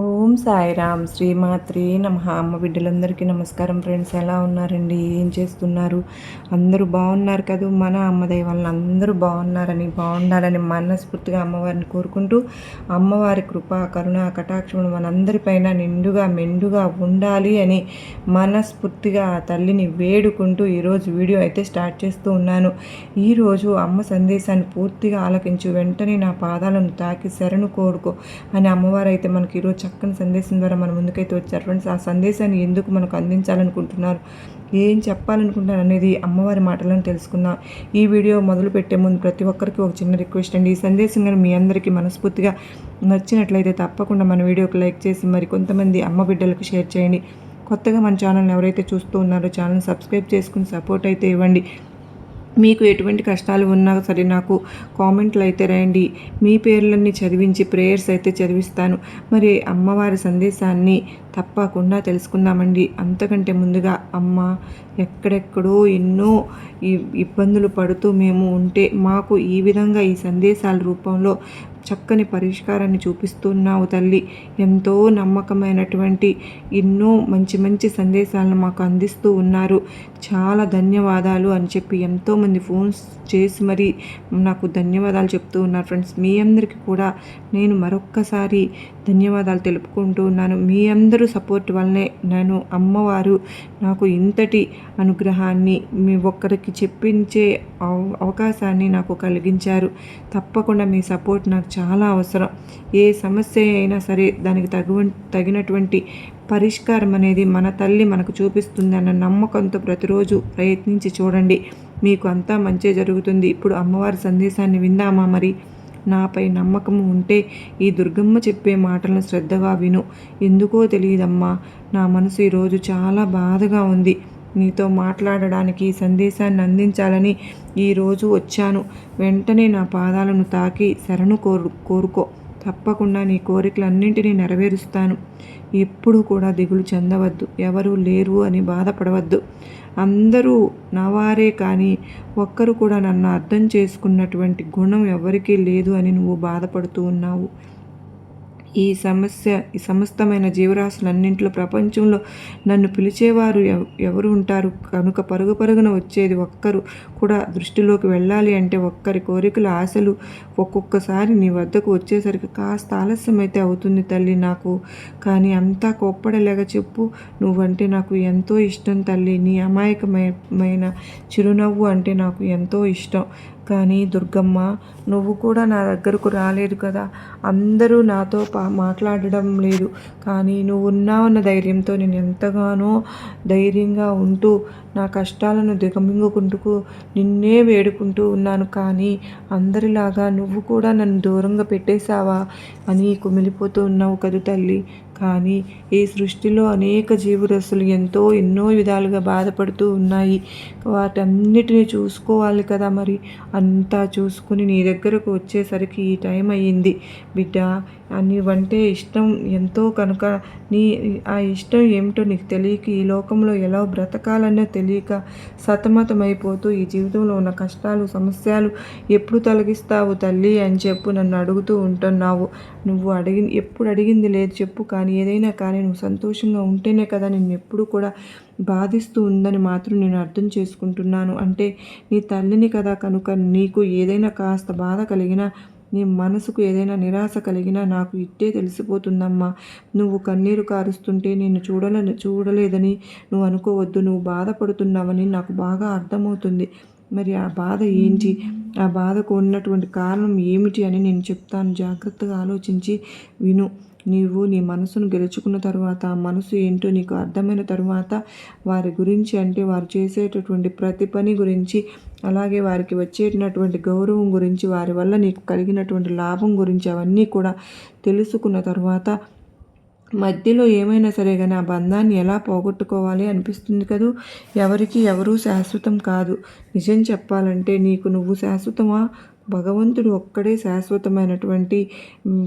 ఓం సాయిరామ్ శ్రీమాత్రి నమ. అమ్మ బిడ్డలందరికీ నమస్కారం ఫ్రెండ్స్. ఎలా ఉన్నారండి? ఏం చేస్తున్నారు? అందరూ బాగున్నారు కదా? మన అమ్మదయ్య వల్ల అందరూ బాగున్నారని బాగుండాలని మనస్ఫూర్తిగా అమ్మవారిని కోరుకుంటూ అమ్మవారి కృప కరుణ కటాక్షములు మనందరిపైన నిండుగా మెండుగా ఉండాలి అని మనస్ఫూర్తిగా ఆ తల్లిని వేడుకుంటూ ఈరోజు వీడియో అయితే స్టార్ట్ చేస్తూ ఉన్నాను. ఈరోజు అమ్మ సందేశాన్ని పూర్తిగా ఆలకించు వెంటనే నా పాదాలను తాకి శరణు కోరుకో అని అమ్మవారు అయితే మనకి ఈరోజు చక్కని సందేశం ద్వారా మన ముందుకైతే వచ్చారు. ఫ్రెండ్స్ ఆ సందేశాన్ని ఎందుకు మనకు అందించాలనుకుంటున్నారు? ఏం చెప్పాలనుకుంటున్నారు అనేది అమ్మవారి మాటలను తెలుసుకుందాం. ఈ వీడియో మొదలు పెట్టే ముందు ప్రతి ఒక్కరికి ఒక చిన్న రిక్వెస్ట్ అండి. ఈ సందేశం కానీ మీ అందరికీ మనస్ఫూర్తిగా నచ్చినట్లయితే తప్పకుండా మన వీడియోకి లైక్ చేసి మరి కొంతమంది అమ్మ బిడ్డలకు షేర్ చేయండి. కొత్తగా మన ఛానల్ని ఎవరైతే చూస్తూ ఉన్నారో ఛానల్ సబ్స్క్రైబ్ చేసుకుని సపోర్ట్ అయితే ఇవ్వండి. మీకు ఎటువంటి కష్టాలు ఉన్నా సరే నాకు కామెంట్లు అయితే రాయండి. మీ పేర్లన్నీ చదివించి ప్రేయర్స్ అయితే చదివిస్తాను. మరి అమ్మవారి సందేశాన్ని తప్పకుండా తెలుసుకుందామండి. అంతకంటే ముందుగా అమ్మ ఎక్కడెక్కడో ఎన్నో ఇబ్బందులు పడుతూ మేము ఉంటే మాకు ఈ విధంగా ఈ సందేశాల రూపంలో చక్కని పరిష్కారాన్ని చూపిస్తున్నావు తల్లి. ఎంతో నమ్మకమైనటువంటి ఎన్నో మంచి మంచి సందేశాలను మాకు అందిస్తూ ఉన్నారు. చాలా ధన్యవాదాలు అని చెప్పి ఎంతోమంది ఫోన్స్ చేసి మరి నాకు ధన్యవాదాలు చెప్తూ ఉన్నారు ఫ్రెండ్స్. మీ అందరికీ కూడా నేను మరొక్కసారి ధన్యవాదాలు తెలుపుకుంటూ ఉన్నాను. మీ అందరూ సపోర్ట్ వల్లనే నేను అమ్మవారు నాకు ఇంతటి అనుగ్రహాన్ని మీ ఒక్కరికి చెప్పించే అవకాశాన్ని నాకు కలిగించారు. తప్పకుండా మీ సపోర్ట్ నాకు చాలా అవసరం. ఏ సమస్య అయినా సరే దానికి తగు తగినటువంటి పరిష్కారం అనేది మన తల్లి మనకు చూపిస్తుంది అన్న నమ్మకంతో ప్రతిరోజు ప్రయత్నించి చూడండి. మీకు అంతా మంచి జరుగుతుంది. ఇప్పుడు అమ్మవారి సందేశాన్ని విందామా మరి? నాపై నమ్మకం ఉంటే ఈ దుర్గమ్మ చెప్పే మాటలను శ్రద్ధగా విను. ఎందుకో తెలియదమ్మా నా మనసు ఈరోజు చాలా బాధగా ఉంది. నీతో మాట్లాడడానికి సందేశాన్ని అందించాలని ఈరోజు వచ్చాను. వెంటనే నా పాదాలను తాకి శరణు కోరు కోరుకో. తప్పకుండా నీ కోరికలన్నింటినీ నెరవేరుస్తాను. ఎప్పుడు కూడా దిగులు చెందవద్దు. ఎవరు లేరు అని బాధపడవద్దు. అందరూ నావారే కానీ ఒక్కరు కూడా నన్ను అర్థం చేసుకున్నటువంటి గుణం ఎవరికీ లేదు అని నువ్వు బాధపడుతూ ఉన్నావు. ఈ సమస్య ఈ సమస్తమైన జీవరాశులన్నింటిలో ప్రపంచంలో నన్ను పిలిచేవారు ఎవరు ఉంటారు? కనుక పరుగు పరుగున వచ్చేది ఒక్కరు కూడా దృష్టిలోకి వెళ్ళాలి అంటే ఒక్కరి కోరికలు ఆశలు ఒక్కొక్కసారి నీ వద్దకు వచ్చేసరికి కాస్త ఆలస్యం అయితే అవుతుంది తల్లి నాకు. కానీ అంతా కోప్పడలేక చెప్పు నువ్వంటే నాకు ఎంతో ఇష్టం తల్లి. నీ అమాయకమైన చిరునవ్వు అంటే నాకు ఎంతో ఇష్టం. కానీ దుర్గమ్మ నువ్వు కూడా నా దగ్గరకు రాలేదు కదా. అందరూ నాతో పా మాట్లాడడం లేదు. కానీ నువ్వు ఉన్నావన్న ధైర్యంతో నేను ఎంతగానో ధైర్యంగా ఉంటూ నా కష్టాలను దిగమింగుకుంటూ నిన్నే వేడుకుంటూ ఉన్నాను. కానీ అందరిలాగా నువ్వు కూడా నన్ను దూరంగా పెట్టేశావా అని కుమిలిపోతూ ఉన్నావు కదు తల్లి. కానీ ఈ సృష్టిలో అనేక జీవరస్సులు ఎంతో ఎన్నో విధాలుగా బాధపడుతూ ఉన్నాయి. వాటన్నిటిని చూసుకోవాలి కదా మరి? అంతా చూసుకుని నీ దగ్గరకు వచ్చేసరికి ఈ టైం అయ్యింది. బిడ్డ నీవంటే ఇష్టం ఎంతో కనుక నీ ఆ ఇష్టం ఏమిటో నీకు తెలియక ఈ లోకంలో ఎలా బ్రతకాలన్నా తెలియక సతమతమైపోతూ ఈ జీవితంలో ఉన్న కష్టాలు సమస్యలు ఎప్పుడు తొలగిస్తావు తల్లి అని చెప్పు నన్ను అడుగుతూ ఉంటున్నావు. నువ్వు అడిగి ఎప్పుడు అడిగింది లేదు చెప్పు కానీ ఏదైనా కానీ నువ్వు సంతోషంగా ఉంటేనే కదా నేను ఎప్పుడు కూడా బాధిస్తూ ఉందని మాత్రం నేను అర్థం చేసుకుంటున్నాను. అంటే నీ తల్లిని కదా కనుక నీకు ఏదైనా కాస్త బాధ కలిగినా నీ మనసుకు ఏదైనా నిరాశ కలిగినా నాకు ఇట్టే తెలిసిపోతుందమ్మా. నువ్వు కన్నీరు కారుస్తుంటే నేను చూడలే చూడలేదని నువ్వు అనుకోవద్దు. నువ్వు బాధపడుతున్నావని నాకు బాగా అర్థమవుతుంది. మరి ఆ బాధ ఏంటి? ఆ బాధకు ఉన్నటువంటి కారణం ఏమిటి అని నేను చెప్తాను. జాగ్రత్తగా ఆలోచించి విను. నీవు నీ మనసును గెలుచుకున్న తర్వాత ఆ మనసు ఏంటో నీకు అర్థమైన తర్వాత వారి గురించి అంటే వారు చేసేటటువంటి ప్రతి పని గురించి అలాగే వారికి వచ్చేటటువంటి గౌరవం గురించి వారి వల్ల నీకు కలిగినటువంటి లాభం గురించి అవన్నీ కూడా తెలుసుకున్న తర్వాత మధ్యలో ఏమైనా సరే కానీ ఆ బంధాన్ని ఎలా పోగొట్టుకోవాలి అనిపిస్తుంది కదూ? ఎవరికి ఎవరూ శాశ్వతం కాదు. నిజం చెప్పాలంటే నీకు నువ్వు శాశ్వతమా? భగవంతుడు ఒక్కడే శాశ్వతమైనటువంటి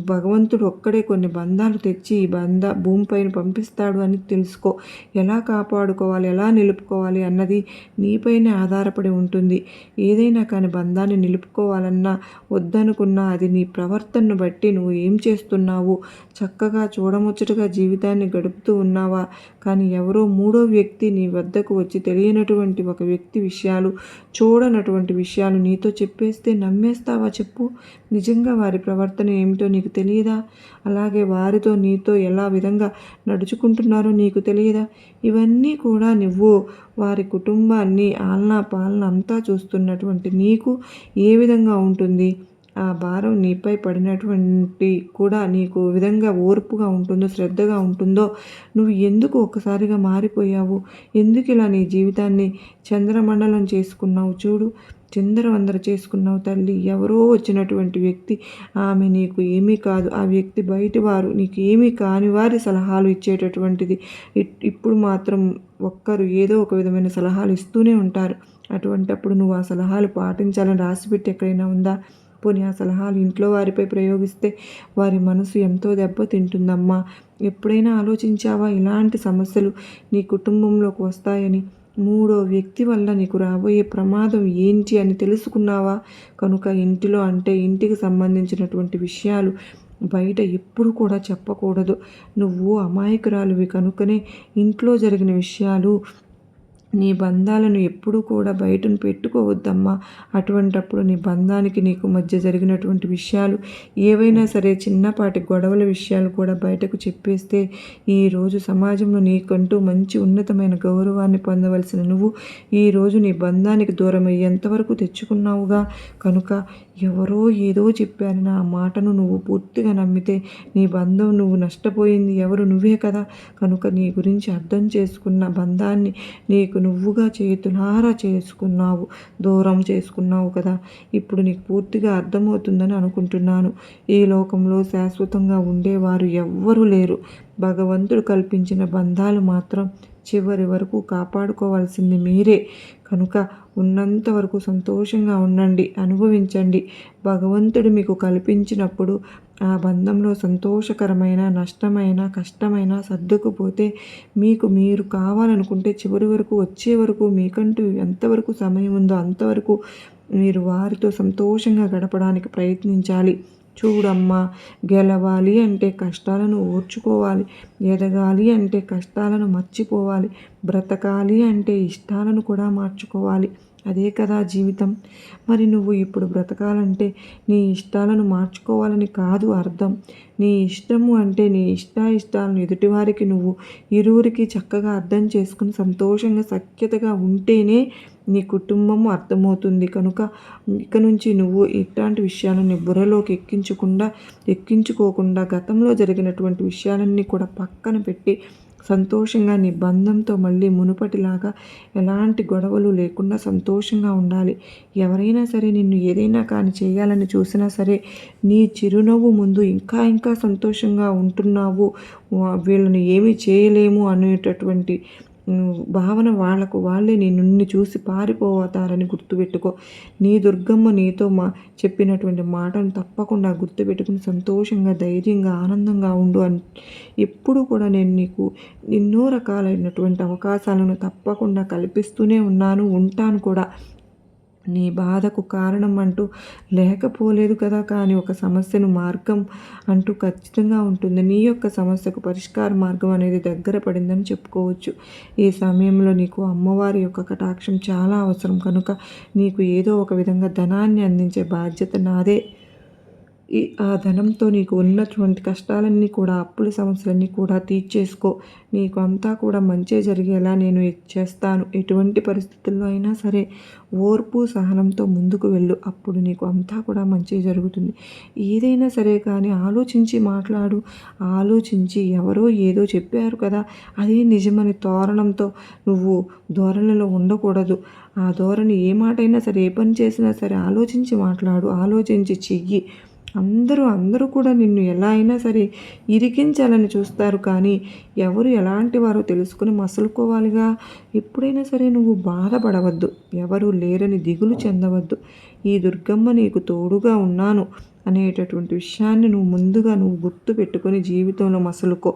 భగవంతుడు ఒక్కడే కొన్ని బంధాలు తెచ్చి ఈ బంధ భూమిపైన పంపిస్తాడు అని తెలుసుకో. ఎలా కాపాడుకోవాలి ఎలా నిలుపుకోవాలి అన్నది నీపైనే ఆధారపడి ఉంటుంది. ఏదైనా కానీ బంధాన్ని నిలుపుకోవాలన్నా వద్దనుకున్నా అది నీ ప్రవర్తనను బట్టి నువ్వు ఏం చేస్తున్నావు? చక్కగా చూడముచ్చటగా జీవితాన్ని గడుపుతూ ఉన్నావా? కానీ ఎవరో మూడో వ్యక్తి నీ వద్దకు వచ్చి తెలియనటువంటి ఒక వ్యక్తి విషయాలు చూడనటువంటి విషయాలు నీతో చెప్పేస్తే నమ్మేస్తావా చెప్పు. నిజంగా వారి ప్రవర్తన ఏమిటో నీకు తెలియదా? అలాగే వారితో నీతో ఎలా విధంగా నడుచుకుంటున్నారో నీకు తెలియదా? ఇవన్నీ కూడా నువ్వు వారి కుటుంబాన్ని ఆలనా పాలన అంతా చూస్తున్నటువంటి నీకు ఏ విధంగా ఉంటుంది? ఆ భారం నీపై పడినటువంటి కూడా నీకు విధంగా ఓర్పుగా ఉంటుందో శ్రద్ధగా ఉంటుందో నువ్వు ఎందుకు ఒక్కసారిగా మారిపోయావు? ఎందుకు ఇలా నీ జీవితాన్ని చంద్రమండలం చేసుకున్నావు? చూడు చిందరవందర చేసుకున్నావు తల్లి. ఎవరో వచ్చినటువంటి వ్యక్తి ఆమె నీకు ఏమీ కాదు. ఆ వ్యక్తి బయటి వారు నీకు ఏమీ కాని వారి సలహాలు ఇచ్చేటటువంటిది. ఇప్పుడు మాత్రం ఒక్కరు ఏదో ఒక విధమైన సలహాలు ఇస్తూనే ఉంటారు. అటువంటప్పుడు నువ్వు ఆ సలహాలు పాటించాలని రాసిపెట్టి ఎక్కడైనా ఉందా? పోనీ ఆ సలహాలు ఇంట్లో వారిపై ప్రయోగిస్తే వారి మనసు ఎంతో దెబ్బతింటుందమ్మా. ఎప్పుడైనా ఆలోచించావా? ఇలాంటి సమస్యలు నీ కుటుంబంలోకి వస్తాయని మూడో వ్యక్తి వల్ల నీకు రాబోయే ప్రమాదం ఏంటి అని తెలుసుకున్నావా? కనుక ఇంటిలో అంటే ఇంటికి సంబంధించినటువంటి విషయాలు బయట ఎప్పుడు కూడా చెప్పకూడదు. నువ్వు అమాయకురాలువి కనుకనే ఇంట్లో జరిగిన విషయాలు నీ బంధాలను ఎప్పుడూ కూడా బయటను పెట్టుకోవద్దమ్మా. అటువంటప్పుడు నీ బంధానికి నీకు మధ్య జరిగినటువంటి విషయాలు ఏవైనా సరే చిన్నపాటి గొడవల విషయాలు కూడా బయటకు చెప్పేస్తే ఈరోజు సమాజంలో నీకంటూ మంచి ఉన్నతమైన గౌరవాన్ని పొందవలసిన నువ్వు ఈరోజు నీ బంధానికి దూరం అయ్యేంతవరకు తెచ్చుకున్నావుగా. కనుక ఎవరో ఏదో చెప్పారని ఆ మాటను నువ్వు పూర్తిగా నమ్మితే నీ బంధం నువ్వు నష్టపోయింది ఎవరు నువ్వే కదా. కనుక నీ గురించి అర్థం చేసుకున్న బంధాన్ని నీకు నువ్వుగా చేతులారా చేసుకున్నావు దూరం చేసుకున్నావు కదా. ఇప్పుడు నీకు పూర్తిగా అర్థమవుతుందని అనుకుంటున్నాను. ఈ లోకంలో శాశ్వతంగా ఉండేవారు ఎవ్వరూ లేరు. భగవంతుడు కల్పించిన బంధాలు మాత్రం చివరి వరకు కాపాడుకోవాల్సింది మీరే. కనుక ఉన్నంత వరకు సంతోషంగా ఉండండి అనుభవించండి. భగవంతుడు మీకు కల్పించినప్పుడు ఆ బంధంలో సంతోషకరమైన నష్టమైన కష్టమైన సర్దుకుపోతే మీకు మీరు కావాలనుకుంటే చివరి వరకు వచ్చే వరకు మీకంటూ ఎంతవరకు సమయం ఉందో అంతవరకు మీరు వారితో సంతోషంగా గడపడానికి ప్రయత్నించాలి. చూడమ్మా గెలవాలి అంటే కష్టాలను ఓర్చుకోవాలి. ఎదగాలి అంటే కష్టాలను మర్చిపోవాలి. బ్రతకాలి అంటే ఇష్టాలను కూడా మార్చుకోవాలి. అదే కదా జీవితం. మరి నువ్వు ఇప్పుడు బ్రతకాలంటే నీ ఇష్టాలను మార్చుకోవాలని కాదు అర్థం. నీ ఇష్టము అంటే నీ ఇష్టాయిష్టాలను ఎదుటివారికి నువ్వు ఇరువురికి చక్కగా అర్థం చేసుకుని సంతోషంగా సఖ్యతగా ఉంటేనే నీ కుటుంబము అర్థమవుతుంది. కనుక ఇక నుంచి నువ్వు ఇట్లాంటి విషయాలను బుర్రలోకి ఎక్కించకుండా ఎక్కించుకోకుండా గతంలో జరిగినటువంటి విషయాలన్నీ కూడా పక్కన పెట్టి సంతోషంగా నిబంధంతో మళ్ళీ మునుపటిలాగా ఎలాంటి గొడవలు లేకుండా సంతోషంగా ఉండాలి. ఎవరైనా సరే నిన్ను ఏదైనా కానీ చేయాలని చూసినా సరే నీ చిరునవ్వు ముందు ఇంకా ఇంకా సంతోషంగా ఉంటున్నావు. వీళ్ళని ఏమీ చేయలేము అనేటటువంటి భావన వాళ్ళకు వాళ్ళే నీ నుండి చూసి పారిపోతారని గుర్తుపెట్టుకో. నీ దుర్గమ్మ నీతో మా చెప్పినటువంటి మాటను తప్పకుండా గుర్తుపెట్టుకుని సంతోషంగా ధైర్యంగా ఆనందంగా ఉండు అని. ఎప్పుడు కూడా నేను నీకు ఎన్నో రకాలైనటువంటి అవకాశాలను తప్పకుండా కల్పిస్తూనే ఉన్నాను ఉంటాను కూడా. నీ బాధకు కారణం అంటూ లేకపోలేదు కదా కానీ ఒక సమస్యను మార్గం అంటూ ఖచ్చితంగా ఉంటుంది. నీ యొక్క సమస్యకు పరిష్కార మార్గం అనేది దగ్గర పడిందని చెప్పుకోవచ్చు. ఈ సమయంలో నీకు అమ్మవారి యొక్క కటాక్షం చాలా అవసరం. కనుక నీకు ఏదో ఒక విధంగా ధనాన్ని అందించే బాధ్యత నాదే. ఈ ఆ ధనంతో నీకు ఉన్నటువంటి కష్టాలన్నీ కూడా అప్పుల సమస్యలన్నీ కూడా తీర్చేసుకో. నీకు అంతా కూడా మంచి జరిగేలా నేను చేస్తాను. ఎటువంటి పరిస్థితుల్లో అయినా సరే ఓర్పు సహనంతో ముందుకు వెళ్ళు. అప్పుడు నీకు అంతా కూడా మంచి జరుగుతుంది. ఏదైనా సరే కానీ ఆలోచించి మాట్లాడు. ఆలోచించి ఎవరో ఏదో చెప్పారు కదా అదే నిజమని తోరణంతో నువ్వు ధోరణిలో ఉండకూడదు. ఆ ధోరణి ఏ మాటైనా సరే ఏ పని చేసినా సరే ఆలోచించి మాట్లాడు. ఆలోచించి చెయ్యి. అందరూ అందరూ కూడా నిన్ను ఎలా అయినా సరే ఇరికించాలని చూస్తారు కానీ ఎవరు ఎలాంటి వారో తెలుసుకుని మసలుకోవాలిగా. ఎప్పుడైనా సరే నువ్వు బాధపడవద్దు. ఎవరు లేరని దిగులు చెందవద్దు. ఈ దుర్గమ్మ నీకు తోడుగా ఉన్నాను అనేటటువంటి విషయాన్ని నువ్వు ముందుగా నువ్వు గుర్తు పెట్టుకొని జీవితంలో మసలుకో.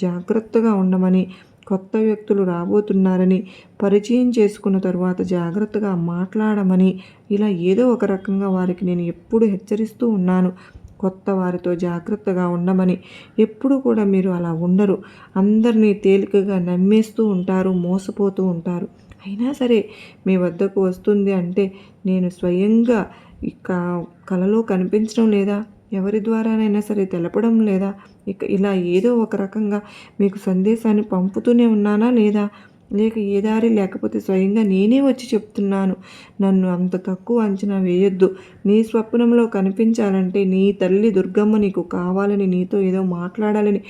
జాగ్రత్తగా ఉండమని కొత్త వ్యక్తులు రాబోతున్నారని పరిచయం చేసుకున్న తర్వాత జాగ్రత్తగా మాట్లాడమని ఇలా ఏదో ఒక రకంగా వారికి నేను ఎప్పుడు హెచ్చరిస్తూ ఉన్నాను. కొత్త వారితో జాగ్రత్తగా ఉండమని ఎప్పుడు కూడా మీరు అలా ఉండరు. అందరినీ తేలికగా నమ్మేస్తూ ఉంటారు మోసపోతూ ఉంటారు. అయినా సరే మీ వద్దకు వస్తుంది అంటే నేను స్వయంగా ఇక కలలో కనిపించడం లేదా ఎవరి ద్వారానైనా సరే తెలపడం లేదా ఇక ఇలా ఏదో ఒక రకంగా మీకు సందేశాన్ని పంపుతూనే ఉన్నానా లేదా? లేక ఏ దారి లేకపోతే స్వయంగా నేనే వచ్చి చెప్తున్నాను. నన్ను అంత తక్కువ అంచనా వేయొద్దు. నీ స్వప్నంలో కనిపించాలంటే నీ తల్లి దుర్గమ్మ నీకు కావాలని నీతో ఏదో మాట్లాడాలని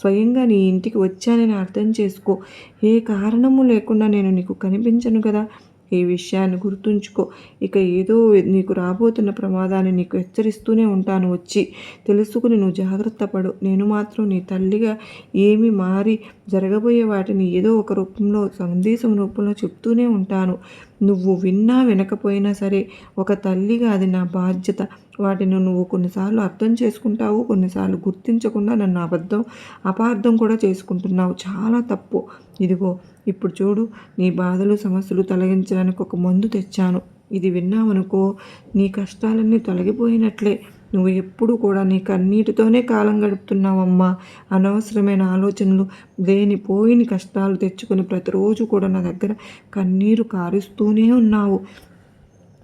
స్వయంగా నీ ఇంటికి వచ్చానని అర్థం చేసుకో. ఏ కారణము లేకుండా నేను నీకు కనిపించను కదా? ఈ విషయాన్ని గుర్తుంచుకో. ఇక ఏదో నీకు రాబోతున్న ప్రమాదాన్ని నీకు హెచ్చరిస్తూనే ఉంటాను వచ్చి. తెలుసుకుని నువ్వు జాగ్రత్త పడు. నేను మాత్రం నీ తల్లిగా ఏమి మారి జరగబోయే వాటిని ఏదో ఒక రూపంలో సందేశం రూపంలో చెప్తూనే ఉంటాను. నువ్వు విన్నా వినకపోయినా సరే ఒక తల్లిగా అది నా బాధ్యత. వాటిని నువ్వు కొన్నిసార్లు అర్థం చేసుకుంటావు కొన్నిసార్లు గుర్తించకుండా నన్ను అబద్ధం అపార్థం కూడా చేసుకుంటున్నావు. చాలా తప్పు. ఇదిగో ఇప్పుడు చూడు నీ బాధలు సమస్యలు తొలగించడానికి ఒక మందు తెచ్చాను. ఇది విన్నావనుకో నీ కష్టాలన్నీ తొలగిపోయినట్లే. నువ్వు ఎప్పుడు కూడా నీ కన్నీటితోనే కాలం గడుపుతున్నావమ్మా. అనవసరమైన ఆలోచనలు లేని పోయిన కష్టాలు తెచ్చుకొని ప్రతిరోజు కూడా నా దగ్గర కన్నీరు కారుస్తూనే ఉన్నావు.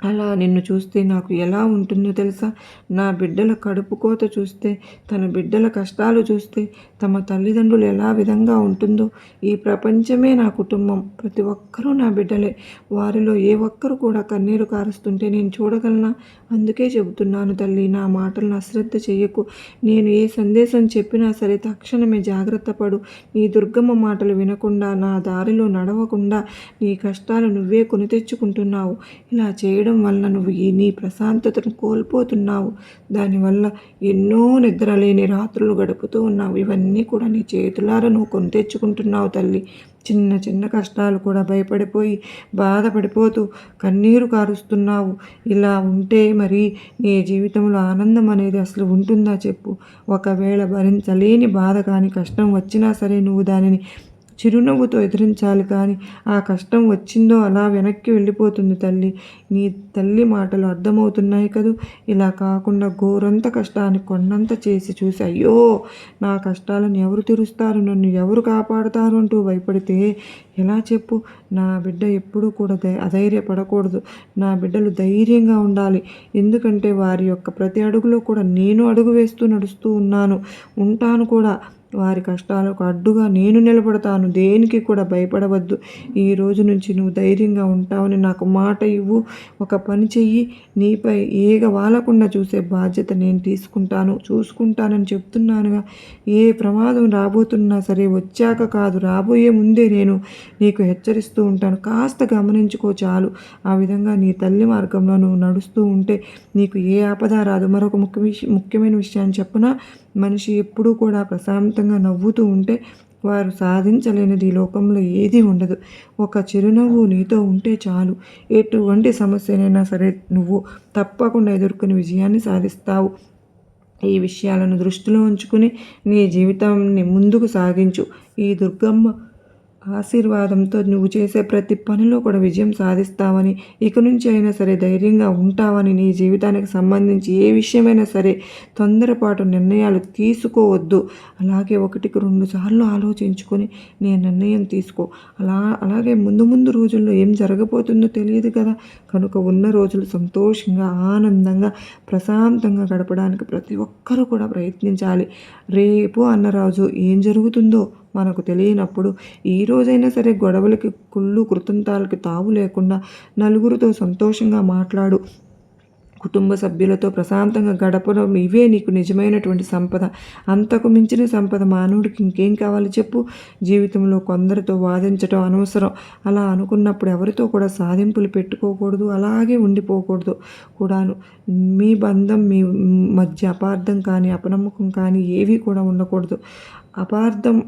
అలా నిన్ను చూస్తే నాకు ఎలా ఉంటుందో తెలుసా? నా బిడ్డల కడుపు కోత చూస్తే తన బిడ్డల కష్టాలు చూస్తే తమ తల్లిదండ్రులు ఎలా విధంగా ఉంటుందో. ఈ ప్రపంచమే నా కుటుంబం. ప్రతి ఒక్కరూ నా బిడ్డలే. వారిలో ఏ ఒక్కరు కూడా కన్నీరు కారుస్తుంటే నేను చూడగలనా? అందుకే చెబుతున్నాను తల్లి నా మాటలను అశ్రద్ధ చెయ్యకు నేను ఏ సందేశం చెప్పినా సరే తక్షణమే జాగ్రత్త పడు. నీ దుర్గమ్మ మాటలు వినకుండా నా దారిలో నడవకుండా నీ కష్టాలు నువ్వే కొని తెచ్చుకుంటున్నావు. ఇలా చేయడం వల్ల నువ్వు ఈ నీ ప్రశాంతతను కోల్పోతున్నావు. దానివల్ల ఎన్నో నిద్రలేని రాత్రులు గడుపుతూ ఉన్నావు. ఇవన్నీ కూడా నీ చేతులారా నువ్వు కొని తెచ్చుకుంటున్నావు తల్లి. చిన్న చిన్న కష్టాలు కూడా భయపడిపోయి బాధపడిపోతూ కన్నీరు కారుస్తున్నావు. ఇలా ఉంటే మరి నీ జీవితంలో ఆనందం అనేది అసలు ఉంటుందా చెప్పు. ఒకవేళ భరించలేని బాధ కానీ కష్టం వచ్చినా సరే నువ్వు దానిని చిరునవ్వుతో ఎదిరించాలి కానీ ఆ కష్టం వచ్చిందో అలా వెనక్కి వెళ్ళిపోతుంది తల్లి. నీ తల్లి మాటలు అర్థమవుతున్నాయి కదూ? ఇలా కాకుండా ఘోరంత కష్టాన్ని కొన్నంత చేసి చూసి అయ్యో నా కష్టాలను ఎవరు తీరుస్తారు? నన్ను ఎవరు కాపాడుతారు అంటూ భయపడితే ఎలా చెప్పు? నా బిడ్డ ఎప్పుడూ కూడా అధైర్యపడకూడదు. నా బిడ్డలు ధైర్యంగా ఉండాలి. ఎందుకంటే వారి యొక్క ప్రతి అడుగులో కూడా నేను అడుగు వేస్తూ నడుస్తూ ఉన్నాను ఉంటాను కూడా. వారి కష్టాలకు అడ్డుగా నేను నిలబడతాను. దేనికి కూడా భయపడవద్దు. ఈ రోజు నుంచి నువ్వు ధైర్యంగా ఉంటావని నాకు మాట ఇవ్వు. ఒక పని చెయ్యి. నీపై ఏగ వాలకుండా చూసే బాధ్యత నేను తీసుకుంటాను. చూసుకుంటానని చెప్తున్నానుగా. ఏ ప్రమాదం రాబోతున్నా సరే వచ్చాక కాదు రాబోయే ముందే నేను నీకు హెచ్చరిస్తూ ఉంటాను. కాస్త గమనించుకో చాలు. ఆ విధంగా నీ తల్లి మార్గంలో నువ్వు నడుస్తూ ఉంటే నీకు ఏ ఆపద రాదు. మరొక ముఖ్య ముఖ్యమైన విషయాన్ని చెప్పనా? మనిషి ఎప్పుడూ కూడా ప్రశాంతంగా నవ్వుతూ ఉంటే వారు సాధించలేనిది ఈ లోకంలో ఏదీ ఉండదు. ఒక చిరునవ్వు నీతో ఉంటే చాలు. ఎటువంటి సమస్యనైనా సరే నువ్వు తప్పకుండా ఎదుర్కొని విజయాన్ని సాధిస్తావు. ఈ విషయాలను దృష్టిలో ఉంచుకుని నీ జీవితాన్ని ముందుకు సాగించు. ఈ దుర్గమ్మ ఆశీర్వాదంతో నువ్వు చేసే ప్రతి పనిలో కూడా విజయం సాధిస్తావని ఇక నుంచి అయినా సరే ధైర్యంగా ఉంటావని నీ జీవితానికి సంబంధించి ఏ విషయమైనా సరే తొందరపాటు నిర్ణయాలు తీసుకోవద్దు. అలాగే ఒకటికి రెండు సార్లు ఆలోచించుకొని నీ నిర్ణయం తీసుకో. అలా అలాగే ముందు ముందు రోజుల్లో ఏం జరగబోతుందో తెలియదు కదా. కనుక ఉన్న రోజులు సంతోషంగా ఆనందంగా ప్రశాంతంగా గడపడానికి ప్రతి ఒక్కరూ కూడా ప్రయత్నించాలి. రేపు అన్నరాజు ఏం జరుగుతుందో మనకు తెలియనప్పుడు ఈ రోజైనా సరే గొడవలకి కుళ్ళు కృతంతాలకి తావు లేకుండా నలుగురితో సంతోషంగా మాట్లాడు. కుటుంబ సభ్యులతో ప్రశాంతంగా గడపడం ఇవే నీకు నిజమైనటువంటి సంపద. అంతకు మించిన సంపద మానవుడికి ఇంకేం కావాలి చెప్పు? జీవితంలో కొందరితో వాదించడం అనవసరం. అలా అనుకున్నప్పుడు ఎవరితో కూడా సాధింపులు పెట్టుకోకూడదు. అలాగే ఉండిపోకూడదు కూడాను. మీ బంధం మీ మధ్య అపార్థం కానీ అపనమ్మకం కానీ ఏవి కూడా ఉండకూడదు. అపార్థం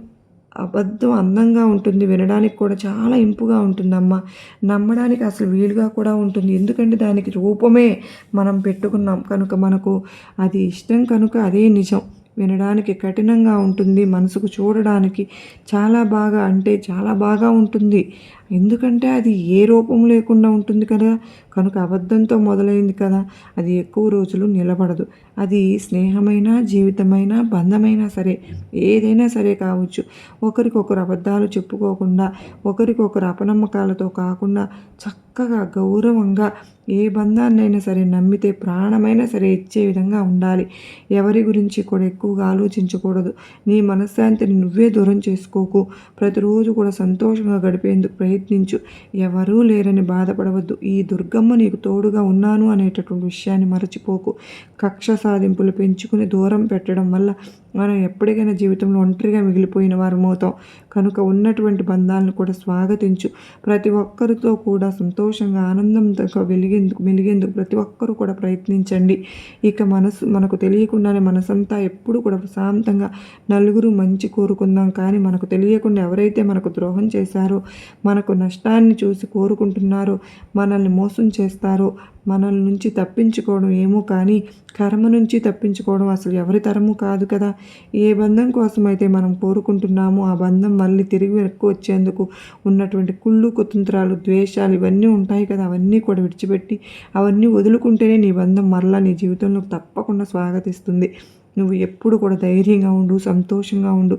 అబద్ధం అందంగా ఉంటుంది వినడానికి కూడా చాలా ఇంపుగా ఉంటుందమ్మ. నమ్మడానికి అసలు వీలుగా కూడా ఉంటుంది. ఎందుకంటే దానికి రూపమే మనం పెట్టుకున్నాం. కనుక మనకు అది ఇష్టం కనుక అదే నిజం. వినడానికి కఠినంగా ఉంటుంది. మనసుకు చూడడానికి చాలా బాగా అంటే చాలా బాగా ఉంటుంది. ఎందుకంటే అది ఏ రూపం లేకుండా ఉంటుంది కదా? కనుక అబద్ధంతో మొదలైంది కదా అది ఎక్కువ రోజులు నిలబడదు. అది స్నేహమైన జీవితమైన బంధమైనా సరే ఏదైనా సరే కావచ్చు. ఒకరికొకరు అబద్ధాలు చెప్పుకోకుండా ఒకరికొకరు అపనమ్మకాలతో కాకుండా చక్కగా గౌరవంగా ఏ బంధాన్నైనా సరే నమ్మితే ప్రాణమైనా సరే ఇచ్చే విధంగా ఉండాలి. ఎవరి గురించి కూడా ఎక్కువగా ఆలోచించకూడదు. నీ మనశ్శాంతిని నువ్వే దూరం చేసుకోకు. ప్రతిరోజు కూడా సంతోషంగా గడిపేందుకు ప్రయత్నించు. ఎవరూ లేరని బాధపడవద్దు. ఈ దుర్గమ్మ నీకు తోడుగా ఉన్నాను అనేటటువంటి విషయాన్ని మరచిపోకు. కక్ష సాధింపులు పెంచుకుని దూరం పెట్టడం వల్ల మనం ఎప్పటికైనా జీవితంలో ఒంటరిగా మిగిలిపోయిన వారమవుతాం కనుక ఉన్నటువంటి బంధాలను కూడా స్వాగతించు. ప్రతి ఒక్కరితో కూడా సంతోషంగా ఆనందంతో వెలిగేందుకు మెలిగేందుకు ప్రతి ఒక్కరూ కూడా ప్రయత్నించండి. ఇక మనసు మనకు తెలియకుండానే మనసంతా ఎప్పుడు కూడా ప్రశాంతంగా నలుగురు మంచి కోరుకుందాం. కానీ మనకు తెలియకుండా ఎవరైతే మనకు ద్రోహం చేశారో మనకు నష్టాన్ని చూసి కోరుకుంటున్నారో మనల్ని మోసం చేస్తారో. మనల్ నుంచి తప్పించుకోవడం ఏమో కానీ కర్మ నుంచి తప్పించుకోవడం అసలు ఎవరి తరము కాదు కదా. ఏ బంధం కోసం అయితే మనం కోరుకుంటున్నామో ఆ బంధం మళ్ళీ తిరిగి వెనక్కి వచ్చేందుకు ఉన్నటువంటి కుళ్ళు కుతంత్రాలు ద్వేషాలు ఇవన్నీ ఉంటాయి కదా. అవన్నీ కూడా విడిచిపెట్టి అవన్నీ వదులుకుంటేనే నీ బంధం మరలా నీ జీవితంలో తప్పకుండా స్వాగతిస్తుంది. నువ్వు ఎప్పుడు కూడా ధైర్యంగా ఉండు సంతోషంగా ఉండు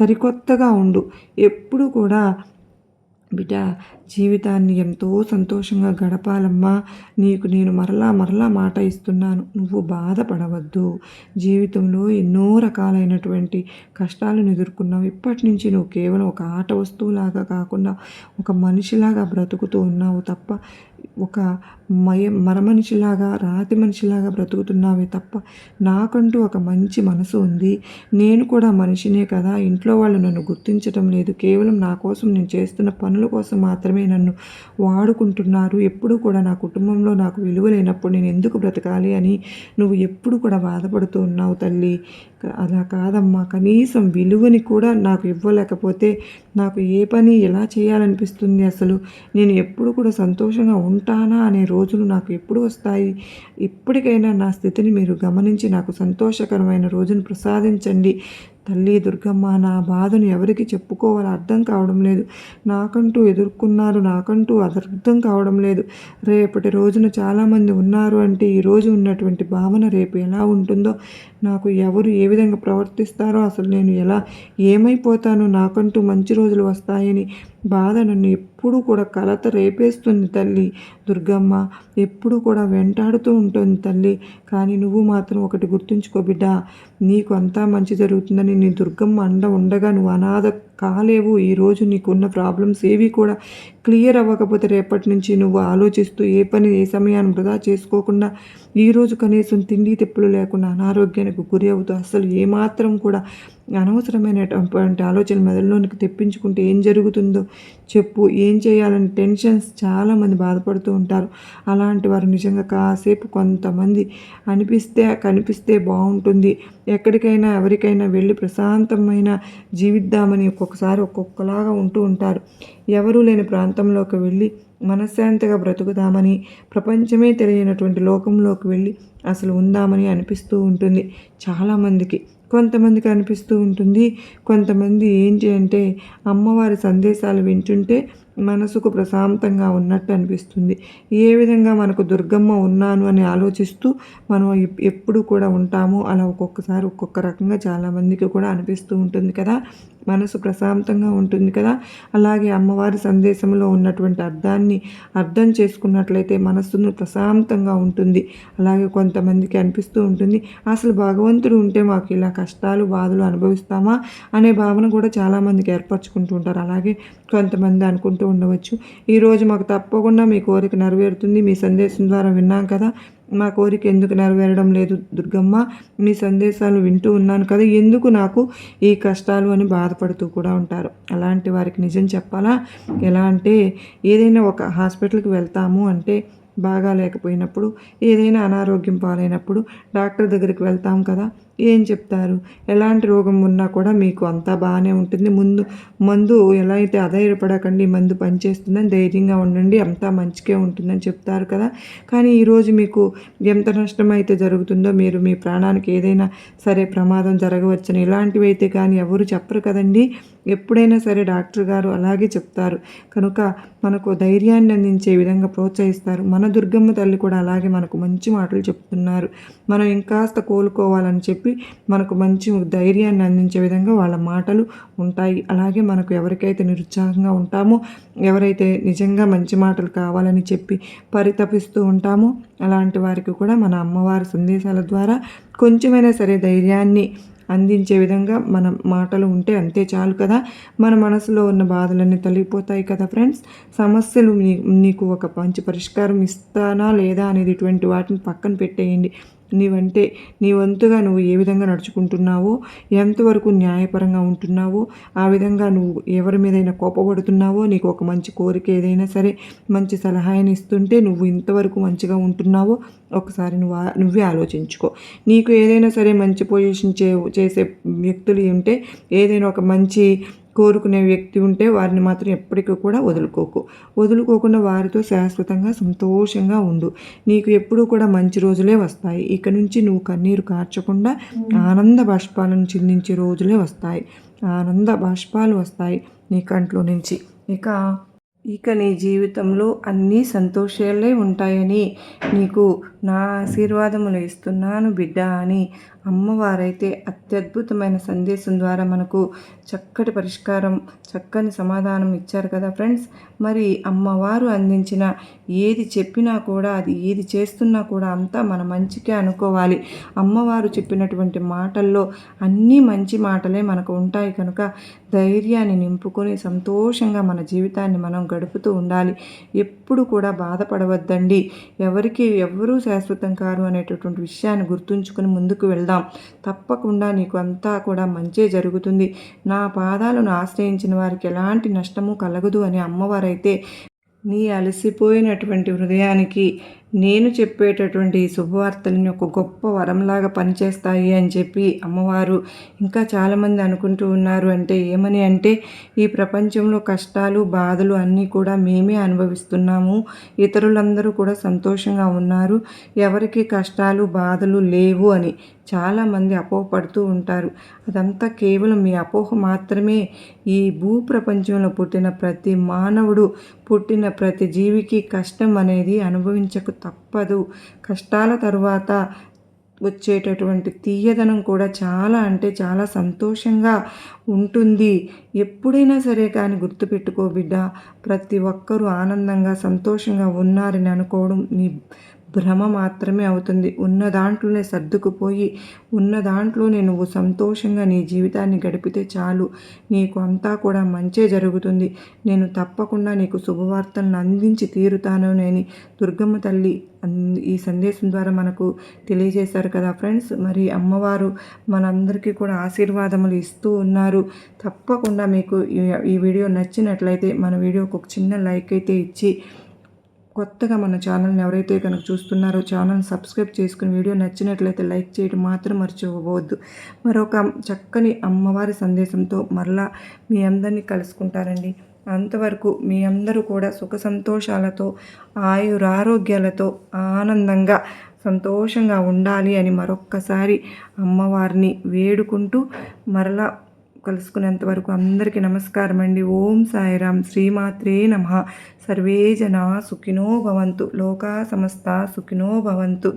సరికొత్తగా ఉండు. ఎప్పుడు కూడా బిడ్డ జీవితాన్ని ఎంతో సంతోషంగా గడపాలమ్మా. నీకు నేను మరలా మరలా మాట ఇస్తున్నాను. నువ్వు బాధపడవద్దు. జీవితంలో ఎన్నో రకాలైనటువంటి కష్టాలను ఎదుర్కొన్నావు. ఇప్పటి నుంచి నువ్వు కేవలం ఒక ఆట వస్తువులాగా కాకుండా ఒక మనిషిలాగా బ్రతుకుతూ ఉన్నావు తప్ప ఒక మయ మరమనిషిలాగా రాతి మనిషిలాగా బ్రతుకుతున్నావే తప్ప నాకంటూ ఒక మంచి మనసు ఉంది. నేను కూడా మనిషినే కదా. ఇంట్లో వాళ్ళు నన్ను గుర్తించటం లేదు. కేవలం నా కోసం నేను చేస్తున్న పనుల కోసం మాత్రమే నన్ను వాడుకుంటున్నారు. ఎప్పుడు కూడా నా కుటుంబంలో నాకు విలువ లేనప్పుడు నేను ఎందుకు బ్రతకాలి అని నువ్వు ఎప్పుడు కూడా బాధపడుతూ ఉన్నావు తల్లి. అలా కాదమ్మా. కనీసం విలువని కూడా నాకు ఇవ్వలేకపోతే నాకు ఏ పని ఎలా చేయాలనిపిస్తుంది అసలు? నేను ఎప్పుడు కూడా సంతోషంగా ఉంటానా అనే రోజులు నాకు ఎప్పుడు వస్తాయి? ఇప్పటికైనా నా స్థితిని మీరు గమనించి నాకు సంతోషకరమైన రోజును ప్రసాదించండి. తల్లి దుర్గమ్మ నా బాధను ఎవరికి చెప్పుకోవాలో అర్థం కావడం లేదు. నాకంటూ ఎదుర్కొన్నారు నాకంటూ అర్థం కావడం లేదు. రేపటి రోజున చాలామంది ఉన్నారు అంటే ఈరోజు ఉన్నటువంటి భావన రేపు ఎలా ఉంటుందో నాకు ఎవరు ఏ విధంగా ప్రవర్తిస్తారో అసలు నేను ఎలా ఏమైపోతాను నాకంటూ మంచి రోజులు వస్తాయని బాధ నన్ను ఎప్పుడు కూడా కలత రేపేస్తుంది తల్లి. దుర్గమ్మ ఎప్పుడు కూడా వెంటాడుతూ ఉంటుంది తల్లి. కానీ నువ్వు మాత్రం ఒకటి గుర్తుంచుకో బిడ్డ నీకు అంతా మంచి జరుగుతుందని నీ దుర్గమ్మ అండ ఉండగా నువ్వు అనాథ కాలేవు. ఈరోజు నీకున్న ప్రాబ్లమ్స్ ఏవి కూడా క్లియర్ అవ్వకపోతే రేపటి నుంచి నువ్వు ఆలోచిస్తూ ఏ పని ఏ సమయాన్ని వృధా చేసుకోకుండా ఈరోజు కనీసం తిండి తెప్పులు లేకుండా అనారోగ్యానికి గురి అవుతూ అసలు ఏమాత్రం కూడా అనవసరమైనటువంటి ఆలోచన మెదడులోనికి తెప్పించుకుంటే ఏం జరుగుతుందో చెప్పు ఏం చేయాలని టెన్షన్స్ చాలామంది బాధపడుతూ ఉంటారు. అలాంటి వారు నిజంగా కాసేపు కొంతమంది అనిపిస్తే కనిపిస్తే బాగుంటుంది. ఎక్కడికైనా ఎవరికైనా వెళ్ళి ప్రశాంతమైన జీవిద్దామని ఒక్కొక్కసారి ఒక్కొక్కలాగా ఉంటూ ఉంటారు. ఎవరూ లేని ప్రాంతంలోకి వెళ్ళి మనశ్శాంతిగా బ్రతుకుదామని ప్రపంచమే తెలియనటువంటి లోకంలోకి వెళ్ళి అసలు ఉందామని అనిపిస్తూ ఉంటుంది చాలామందికి. కొంతమందికి అనిపిస్తూ ఉంటుంది. కొంతమంది ఏంటి అంటే అమ్మవారి సందేశాలు వింటుంటే మనసుకు ప్రశాంతంగా ఉన్నట్టు అనిపిస్తుంది. ఏ విధంగా మనకు దుర్గమ్మ ఉన్నాను అని ఆలోచిస్తూ మనం ఎప్పుడు కూడా ఉంటాము అలా ఒక్కొక్కసారి ఒక్కొక్క రకంగా చాలామందికి కూడా అనిపిస్తూ ఉంటుంది కదా. మనసు ప్రశాంతంగా ఉంటుంది కదా. అలాగే అమ్మవారి సందేశంలో ఉన్నటువంటి అర్థాన్ని అర్థం చేసుకున్నట్లయితే మనస్సును ప్రశాంతంగా ఉంటుంది. అలాగే కొంతమందికి అనిపిస్తూ ఉంటుంది అసలు భగవంతుడు ఉంటే మాకు ఇలా కష్టాలు బాధలు అనుభవిస్తామా? అనే భావన కూడా చాలామందికి ఏర్పరచుకుంటూ ఉంటారు. అలాగే కొంతమంది అనుకుంటూ ఉండవచ్చు. ఈరోజు మాకు తప్పకుండా మీ కోరిక నెరవేరుతుంది. మీ సందేశం ద్వారా విన్నాం కదా. మా కోరిక ఎందుకు నెరవేరడం లేదు దుర్గమ్మ? మీ సందేశాలు వింటూ ఉన్నాను కదా. ఎందుకు నాకు ఈ కష్టాలు అని బాధపడుతూ కూడా ఉంటారు? అలాంటి వారికి నిజం చెప్పాలా? ఎలా అంటే ఏదైనా ఒక హాస్పిటల్కి వెళ్తాము అంటే బాగా లేకపోయినప్పుడు ఏదైనా అనారోగ్యం పాలైనప్పుడు డాక్టర్ దగ్గరికి వెళ్తాం కదా. ఏం చెప్తారు? ఎలాంటి రోగం ఉన్నా కూడా మీకు అంతా బాగానే ఉంటుంది. ముందు మందు ఎలా అయితే అధైర్యపడకండి మందు పనిచేస్తుందని ధైర్యంగా ఉండండి అంతా మంచిగా ఉంటుందని చెప్తారు కదా. కానీ ఈరోజు మీకు ఎంత నష్టం అయితే జరుగుతుందో మీరు మీ ప్రాణానికి ఏదైనా సరే ప్రమాదం జరగవచ్చని ఇలాంటివి అయితే కానీ ఎవరు చెప్పరు కదండి. ఎప్పుడైనా సరే డాక్టర్ గారు అలాగే చెప్తారు. కనుక మనకు ధైర్యాన్ని అందించే విధంగా ప్రోత్సహిస్తారు. మన దుర్గమ్మ తల్లి కూడా అలాగే మనకు మంచి మాటలు చెప్తున్నారు. మనం ఇంకాస్త కోలుకోవాలని చెప్పి మనకు మంచి ధైర్యాన్ని అందించే విధంగా వాళ్ళ మాటలు ఉంటాయి. అలాగే మనకు ఎవరికైతే నిరుత్సాహంగా ఉంటామో ఎవరైతే నిజంగా మంచి మాటలు కావాలని చెప్పి పరితపిస్తూ ఉంటామో అలాంటి వారికి కూడా మన అమ్మవారి సందేశాల ద్వారా కొంచెమైనా సరే ధైర్యాన్ని అందించే విధంగా మన మాటలు ఉంటే అంతే చాలు కదా. మన మనసులో ఉన్న బాధలన్నీ తొలగిపోతాయి కదా ఫ్రెండ్స్. సమస్యలు నీకు ఒక మంచి పరిష్కారం ఇస్తానా లేదా అనేది ఇటువంటి వాటిని పక్కన పెట్టేయండి. నీవంటే నీ వంతుగా నువ్వు ఏ విధంగా నడుచుకుంటున్నావో ఎంతవరకు న్యాయపరంగా ఉంటున్నావో ఆ విధంగా నువ్వు ఎవరి మీదైనా కోపపడుతున్నావో నీకు ఒక మంచి కోరిక ఏదైనా సరే మంచి సలహాని ఇస్తుంటే నువ్వు ఇంతవరకు మంచిగా ఉంటున్నావో ఒకసారి నువ్వు నువ్వే ఆలోచించుకో. నీకు ఏదైనా సరే మంచి పొజిషన్ చే చేసే వ్యక్తులు ఉంటే ఏదైనా ఒక మంచి కోరుకునే వ్యక్తి ఉంటే వారిని మాత్రం ఎప్పటికీ కూడా వదులుకోకు. వదులుకోకుండా వారితో శాశ్వతంగా సంతోషంగా ఉండు. నీకు ఎప్పుడూ కూడా మంచి రోజులే వస్తాయి. ఇక నుంచి నువ్వు కన్నీరు కార్చకుండా ఆనంద బాష్పాలను చిందించే రోజులే వస్తాయి. ఆనంద బాష్పాలు వస్తాయి నీ కంట్లో నుంచి. ఇక ఇక నీ జీవితంలో అన్నీ సంతోషాలే ఉంటాయని నీకు నా ఆశీర్వాదములు ఇస్తున్నాను బిడ్డ అని అమ్మవారైతే అత్యద్భుతమైన సందేశం ద్వారా మనకు చక్కటి పరిష్కారం చక్కని సమాధానం ఇచ్చారు కదా ఫ్రెండ్స్. మరి అమ్మవారు అందించిన ఏది చెప్పినా కూడా అది ఏది చేస్తున్నా కూడా అంతా మన మంచికే అనుకోవాలి. అమ్మవారు చెప్పినటువంటి మాటల్లో అన్నీ మంచి మాటలే మనకు ఉంటాయి కనుక ధైర్యాన్ని నింపుకొని సంతోషంగా మన జీవితాన్ని మనం గడుపుతూ ఉండాలి. ఎప్పుడు కూడా బాధపడవద్దండి. ఎవరికి ఎవరూ శాశ్వతం కారు అనేటటువంటి విషయాన్ని గుర్తుంచుకొని ముందుకు వెళ్దాం. తప్పకుండా నీకు అంతా కూడా మంచే జరుగుతుంది. నా పాదాలను ఆశ్రయించిన వారికి ఎలాంటి నష్టము కలగదు అని అమ్మవారైతే నీ అలసిపోయినటువంటి హృదయానికి నేను చెప్పేటటువంటి శుభవార్తలని ఒక గొప్ప వరంలాగా పనిచేస్తాయి అని చెప్పి అమ్మవారు ఇంకా చాలామంది అనుకుంటూ ఉన్నారు. అంటే ఏమని అంటే ఈ ప్రపంచంలో కష్టాలు బాధలు అన్నీ కూడా మేమే అనుభవిస్తున్నాము. ఇతరులందరూ కూడా సంతోషంగా ఉన్నారు. ఎవరికి కష్టాలు బాధలు లేవు అని చాలామంది అపోహపడుతూ ఉంటారు. అదంతా కేవలం మీ అపోహ మాత్రమే. ఈ భూ ప్రపంచంలో పుట్టిన ప్రతి మానవుడు పుట్టిన ప్రతి జీవికి కష్టం అనేది అనుభవించక తప్పదు. కష్టాల తరువాత వచ్చేటటువంటి తీయదనం కూడా చాలా అంటే చాలా సంతోషంగా ఉంటుంది. ఎప్పుడైనా సరే కానీ గుర్తుపెట్టుకో బిడ్డ ప్రతి ఒక్కరూ ఆనందంగా సంతోషంగా ఉన్నారని అనుకోవడం నీ భ్రమ మాత్రమే అవుతుంది. ఉన్న దాంట్లోనే సర్దుకుపోయి ఉన్న దాంట్లోనే నువ్వు సంతోషంగా నీ జీవితాన్ని గడిపితే చాలు. నీకు అంతా కూడా మంచే జరుగుతుంది. నేను తప్పకుండా నీకు శుభవార్తలను అందించి తీరుతాను నేను దుర్గమ్మ తల్లి ఈ సందేశం ద్వారా మనకు తెలియజేశారు కదా ఫ్రెండ్స్. మరి అమ్మవారు మనందరికీ కూడా ఆశీర్వాదములు ఇస్తూ ఉన్నారు. తప్పకుండా మీకు ఈ వీడియో నచ్చినట్లయితే మన వీడియోకి ఒక చిన్న లైక్ అయితే ఇచ్చి కొత్తగా మన ఛానల్ని ఎవరైతే కనుక చూస్తున్నారో ఛానల్ సబ్స్క్రైబ్ చేసుకుని వీడియో నచ్చినట్లయితే లైక్ చేయడం మాత్రం మర్చిపోవద్దు. మరొక చక్కని అమ్మవారి సందేశంతో మరలా మీ అందరినీ కలుసుకుంటారండి అంతవరకు మీ అందరూ కూడా సుఖ సంతోషాలతో ఆయురారోగ్యాలతో ఆనందంగా సంతోషంగా ఉండాలి అని మరొక్కసారి అమ్మవారిని వేడుకుంటూ మరలా కలుసుకునేంత వరకు అందరికీ నమస్కారం అండి ఓం సాయిరాం శ్రీమాత్రే నమ. సర్వే జనా సుఖినో భవంతు. లోకా సమస్త సుఖినో భవంతు.